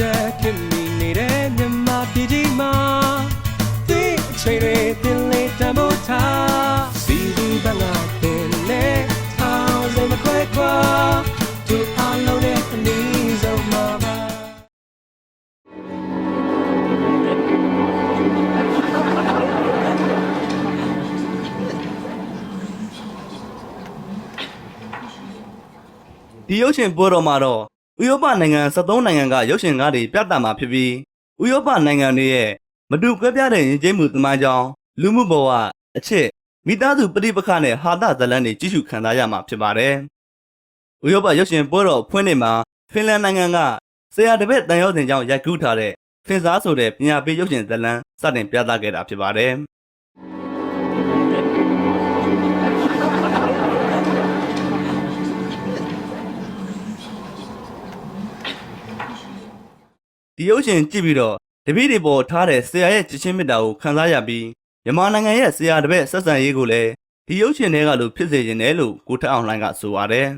တက်ခင်မိနေတဲ့မြမပြည်ကြီးမှာဒီအချိန်တွေတင်လေးတမို့ထားစီဒီဘငါတင်နေထောင်းစမခွဲခွာသူအလုံးနဲ့အနည်းဆုံးမှာပါဒီရုပ်ရှင်ပွဲတော်မှာတော့ ဥရောပနိုင်ငံ73နိုင်ငံကရုပ်ရှင်ကားတွေပြသမှာဖြစ်ပြီးဥရောပနိုင်ငံတွေရဲ့မတူကွဲပြားတဲ့ယဉ်ကျေးမှုသမိုင်းကြောင်းလူမှုဘဝအချစ်မိသားစုပဋိပက္ခနဲ့ဟာသဇလန်းတွေကြည့်ရှုခံစားရမှာဖြစ်ပါတယ်။ဥရောပရုပ်ရှင်ပွဲတော်ဖွင့်နေမှာဖင်လန်နိုင်ငံကဆရာတပည့်တန်ရုံးတင်ကြောင့်ရိုက်ကူးထားတဲ့ဖင်စားဆိုတဲ့ပညာပေးရုပ်ရှင်ဇာတ်လမ်းစတင်ပြသခဲ့တာဖြစ်ပါတယ်။ ဒီရုပ်ရှင်ကြည့်ပြီးတော့တပည့်တွေပေါ်ထားတဲ့ဆရာရဲ့ချစ်ချင်းမေတ္တာကိုခံစားရပြီးမြန်မာနိုင်ငံရဲ့ဆရာတပည့်ဆက်ဆံရေးကိုလည်းဒီရုပ်ရှင်တွေကလို့ဖြစ်စေခြင်းတယ်လို့ကိုထက်အောင်လှိုင်းကဆိုပါတယ်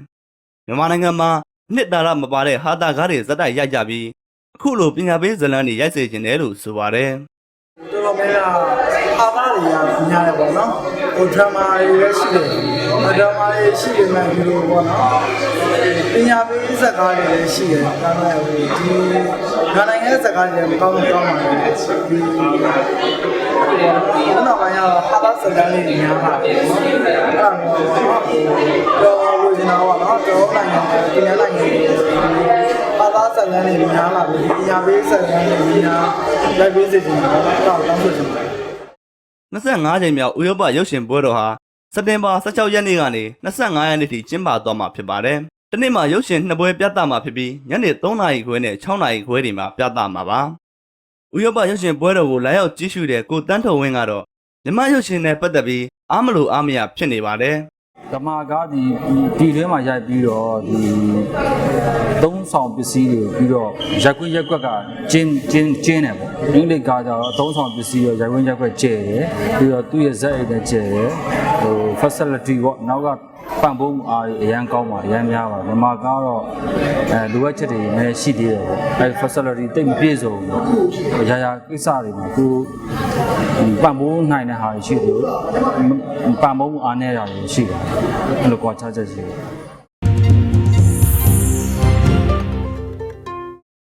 မြန်မာနိုင်ငံမှာနှစ်တာရမပါတဲ့ဟာတာကားတွေဇက်တိုက်ရိုက်ကြပြီးအခုလိုပညာပေးဇာတ်လမ်းတွေရိုက်စေခြင်းတယ်လို့ဆိုပါတယ်တော်တော်များများအာသာတွေကညားတယ်ပေါ့နော်ဟိုဒရမာတွေလည်းရှိတယ် ဒရမာတွေရှိတယ်မှဒီလိုပေါ့နော်ပညာပေးဇာတ်ကားတွေလည်းရှိတယ်ဒါပေမဲ့ဟိုဒီငါနိုင်ငံဇာတ်ကားတွေလည်းမကောင်းဘူးကောင်းပါဘူးဒီဘုနာပိုင်းကတော့ဟာသာစတန်လေးတွေများပါတယ်နော်အဲ့ဒါမျိုးပေါ့နော်တော်လို့ကျွန်တော်ပေါ့နော်တော်နိုင်ငံတွေပညာနိုင်ငံတွေဟာသာစတန်လေးတွေများလာပြီပညာပေးဇာတ်ကားတွေများလိုက်ပေးစေချင်တယ်တော့တောင်းဆိုချင်တယ်25ချိန်မြောက်ဥရောပရုပ်ရှင်ပွဲတော်ဟာ စက်တင်ဘာ16ရက်နေ့ကနေ25ရက်နေ့ထိကျင်းပသွားမှာဖြစ်ပါတယ်။ဒီနေ့မှာရုပ်ရှင်နှစ်ပွဲပြသမှာဖြစ်ပြီးညနေ3နာရီခွဲနဲ့6နာရီခွဲတွေမှာပြသမှာပါ။ဥရောပရုပ်ရှင်ပွဲတော်ကိုလာရောက်ကြည့်ရှုတဲ့ကိုတန်းထုံဝင်းကတော့မြမရုပ်ရှင်နဲ့ပတ်သက်ပြီးအားမလို့အားမရဖြစ်နေပါတယ် ဓမ္မကားဒီဒီထဲမှာရိုက်ပြီးတော့ဒီသုံးဆောင်ပစ္စည်းတွေပြီးတော့ရက်ခွက်ရက်ခွက်ကကျင်းကျင်းကျင်းတယ်ပေါ့အင်္ဂလိပ်ကားကြတော့သုံးဆောင်ပစ္စည်းရောရက်ခွက်ရက်ခွက်ကျဲတယ်ပြီးတော့သူ့ရဲ့ဇက်အိတ်လည်းကျဲတယ်ဟို facility ပေါ့နောက်က ပံ့ပိုးမှုအားတွေအရန်ကောင်းပါအရန်များပါဓမ္မကားတော့အဲလိုအပ်ချက်တွေနည်းနည်းရှိသေးတယ်ပေါ့အဲ facility တိတ်မပြည့်စုံဘူးပေါ့ရာရာကိစ္စတွေမှာကိုပံ့ပိုးနိုင်တဲ့ဟာတွေရှိတယ်ပံ့ပိုးမှုအားနည်းတာတွေရှိတယ်အဲ့လိုကွာခြားချက်ရှိတယ်